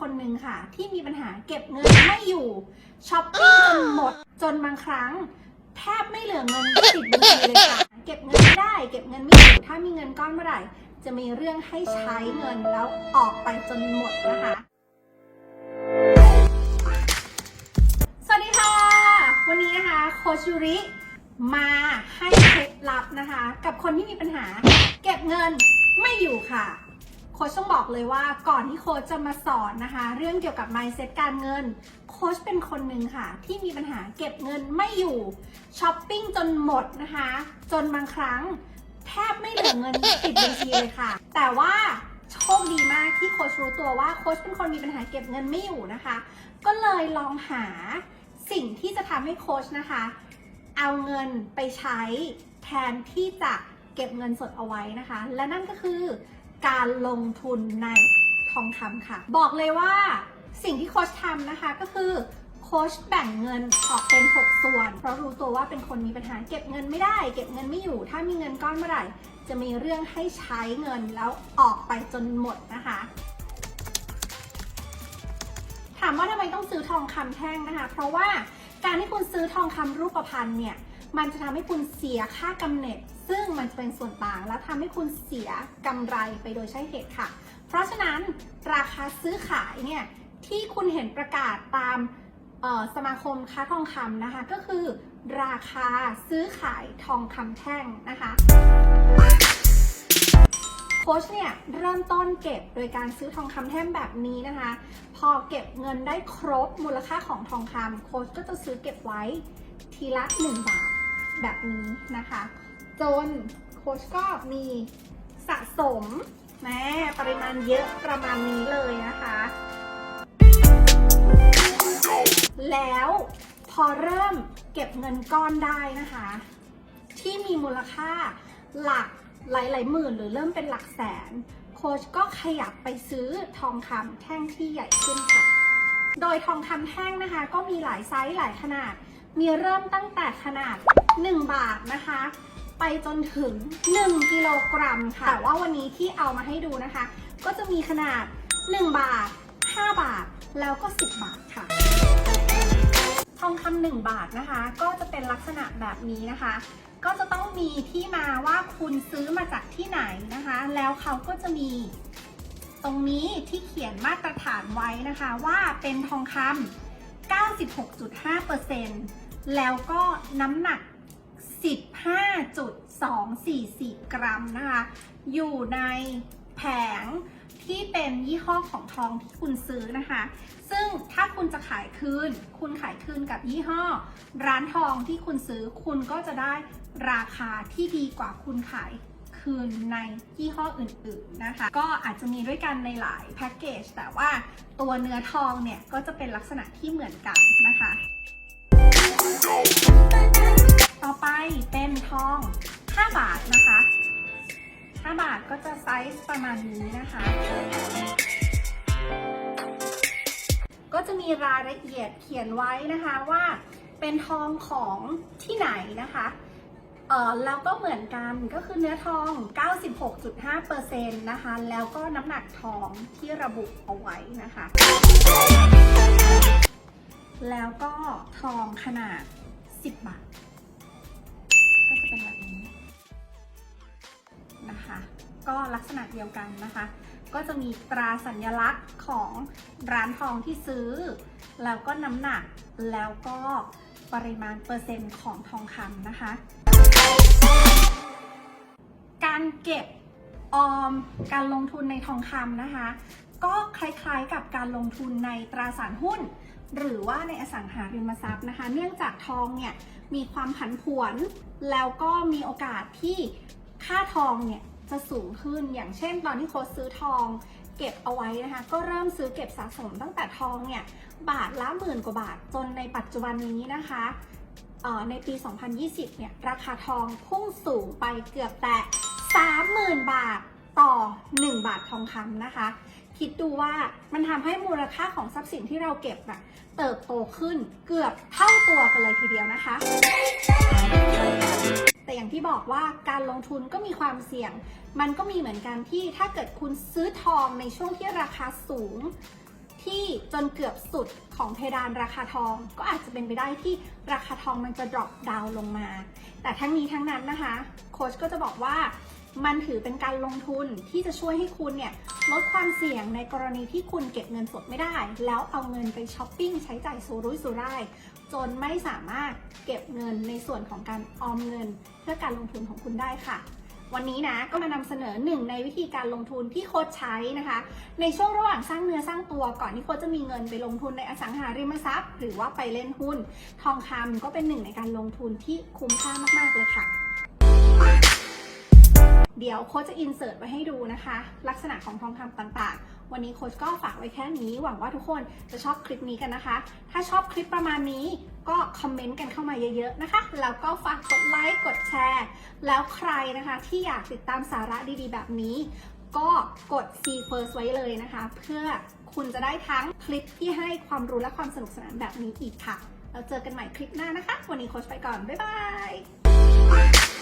คนหนึ่งค่ะ ที่มีปัญหาเก็บเงินไม่อยู่ช้อปปิ้งจนหมดจนบางครั้งแทบไม่เหลือเงินติดบัญชีเลยค่ะ เก็บเงินไม่ได้ เก็บเงินไม่อยู่ถ้ามีเงินก้อนเมื่อไหร่ จะมีเรื่องให้ใช้เงินแล้วออกไปจนหมดนะคะ สวัสดีค่ะ วันนี้นะคะโคชูริมาให้เคล็ดลับนะคะ กับคนที่มีปัญหา เก็บเงินไม่อยู่ค่ะ โค้ชต้องบอกเลยว่าก่อนที่โค้ชจะมาสอนนะคะ เรื่องเกี่ยวกับ mindset การเงิน โค้ชเป็นคนหนึ่งค่ะ ที่มีปัญหาเก็บเงินไม่อยู่ช้อปปิ้งจนหมดนะคะ จนบางครั้งแทบไม่เหลือเงินติดบัญชีเลยค่ะ แต่ว่าโชคดีมากที่โค้ชรู้ตัวว่าโค้ชเป็นคนมีปัญหาเก็บเงินไม่อยู่นะคะ ก็เลยลองหาสิ่งที่จะทำให้โค้ชนะคะ เอาเงินไปใช้แทนที่จะเก็บเงินสดเอาไว้นะคะ และนั่นก็คือ การลงทุนในทองคำค่ะ บอกเลยว่าสิ่งที่โค้ชทำนะคะก็คือโค้ชแบ่งเงินออกเป็น 6 ส่วน เพราะรู้ตัวว่าเป็นคนมีปัญหาเก็บเงินไม่ได้ เก็บเงินไม่อยู่ ถ้ามีเงินก้อนเมื่อไหร่ จะมีเรื่องให้ใช้เงินแล้วออกไปจนหมดนะคะ ถามว่าทำไมต้องซื้อทองคำแท่งนะคะ เพราะว่าการที่คุณซื้อทองคำรูปพรรณเนี่ย มันจะทำให้คุณเสียค่ากำเนิด ซึ่งมันจะเป็นส่วนต่างและทำให้คุณเสียกำไรไปโดยใช่เหตุค่ะ เพราะฉะนั้นราคาซื้อขายเนี่ยที่คุณเห็นประกาศตามสมาคมค้าทองคำนะคะ ก็คือราคาซื้อขายทองคำแท่งนะคะโค้ชเนี่ยเริ่มต้นเก็บโดยการซื้อทองคำแท่งแบบนี้นะคะ พอเก็บเงินได้ครบมูลค่าของทองคำโค้ชก็จะซื้อเก็บไว้ทีละ 1 บาทแบบนี้นะคะ จนโค้ชก็มีสะสมแม่ปริมาณเยอะประมาณนี้เลยนะคะ แล้วพอเริ่มเก็บเงินก้อนได้นะคะ ที่มีมูลค่าหลักหลายๆหมื่นหรือเริ่มเป็นหลักแสน โค้ชก็ขยับไปซื้อทองคำแท่งที่ใหญ่ขึ้นค่ะ โดยทองคำแท่งนะคะ ก็มีหลายไซส์หลายขนาด มีเริ่มตั้งแต่ขนาด 1 บาทนะคะ ไปจนถึง 1กิโลกรัมค่ะ แต่ว่าวันนี้ที่เอามาให้ดูนะคะ ก็จะมีขนาด 1 บาท 5 บาท แล้วก็ 10 บาทค่ะ ทองคำหนึ่งบาทนะคะ ก็จะเป็นลักษณะแบบนี้นะคะ ก็จะต้องมีที่มาว่าคุณซื้อมาจากที่ไหนนะคะ แล้วเขาก็จะมีตรงนี้ที่เขียนมาตรฐานไว้นะคะว่าเป็นทองคำ96.5%แล้วก็น้ำหนัก 15.244 กรัมนะคะ อยู่ในแผงที่เป็นยี่ห้อของทองที่คุณซื้อนะคะ ซึ่งถ้าคุณจะขายคืน คุณขายคืนกับยี่ห้อ ร้านทองที่คุณซื้อ คุณก็จะได้ราคาที่ดีกว่าคุณขายคืนในยี่ห้ออื่นๆนะคะ ก็อาจจะมีด้วยกันในหลายแพ็กเกจ แต่ว่าตัวเนื้อทองเนี่ยก็จะเป็นลักษณะที่เหมือนกันนะคะ ก็จะไซส์ประมาณนี้นะคะ ก็จะมีรายละเอียดเขียนไว้นะคะว่าเป็นทองของที่ไหนนะคะเออแล้วก็เหมือนกันก็คือเนื้อทอง 96.5%นะคะ แล้วก็น้ำหนักทองที่ระบุเอาไว้นะคะ แล้วก็ทองขนาด 10 บาท ก็จะเป็นแบบนี้ ก็ลักษณะเดียวกันนะคะ ก็จะมีตราสัญลักษณ์ของร้านทองที่ซื้อ แล้วก็น้ำหนักแล้วก็ปริมาณเปอร์เซ็นต์ของทองคำนะคะ การเก็บออมการลงทุนในทองคำนะคะ ก็คล้ายๆกับการลงทุนในตราสารหุ้น หรือว่าในอสังหาริมทรัพย์นะคะ เนื่องจากทองเนี่ยมีความผันผวน แล้วก็มีโอกาสที่ค่าทองเนี่ย จะสูงขึ้น อย่างเช่น ตอนที่โค้ชซื้อทองเก็บเอาไว้นะคะ ก็เริ่มซื้อเก็บสะสมตั้งแต่ทองเนี่ย บาทละหมื่นกว่าบาทจนในปัจจุบันนี้นะคะในปี 2020 เนี่ย ราคาทองพุ่งสูงไปเกือบแต่ 30,000 บาทต่อ 1 บาททองคำนะคะ คิดดูว่ามันทำให้มูลค่าของทรัพย์สินที่เราเก็บอะเติบโตขึ้นเกือบเท่าตัวกันเลยทีเดียวนะคะ แต่อย่างที่บอกว่าการลงทุนก็มีความเสี่ยง มันก็มีเหมือนกันที่ถ้าเกิดคุณซื้อทองในช่วงที่ราคาสูง ที่จนเกือบสุดของเพดานราคาทอง ก็อาจจะเป็นไปได้ที่ราคาทองมันจะ drop down ลงมา แต่ทั้งนี้ทั้งนั้นนะคะ โค้ชก็จะบอกว่ามันถือเป็นการลงทุนที่จะช่วยให้คุณเนี่ยลดความเสี่ยงในกรณีที่คุณเก็บเงินสดไม่ได้ แล้วเอาเงินไปช้อปปิ้งใช้จ่ายสุรุ่ยสุร่าย จนไม่สามารถเก็บเงินในส่วนของการออมเงิน เพื่อการลงทุนของคุณได้ค่ะ วันนี้นะก็มานำเสนอหนึ่งในวิธีการลงทุนที่โค้ชใช้นะคะ ในช่วงระหว่างสร้างเนื้อสร้างตัวก่อนที่โค้ชจะมีเงินไปลงทุนในอสังหาริมทรัพย์ หรือว่าไปเล่นหุ้น ทองคำก็เป็นหนึ่งในการลงทุนที่คุ้มค่ามากๆเลยค่ะเดี๋ยวโค้ชจะอินเสิร์ตไว้ให้ดูนะคะ ลักษณะของทองคำต่างๆ วันนี้โค้ชก็ฝากไว้แค่นี้ หวังว่าทุกคนจะชอบคลิปนี้กันนะคะ ถ้าชอบคลิปประมาณนี้ก็คอมเมนต์กันเข้ามาเยอะๆนะคะ แล้วก็ฝากกดไลค์กดแชร์ แล้วใครนะคะที่อยากติดตามสาระดีๆ แบบนี้ ก็กด See First ไว้เลยนะคะ เพื่อคุณจะได้ทั้งคลิปที่ให้ความรู้และความสนุกสนานแบบนี้อีกค่ะแล้วเจอกันใหม่คลิปหน้านะคะ วันนี้โค้ชไปก่อน บ๊ายบาย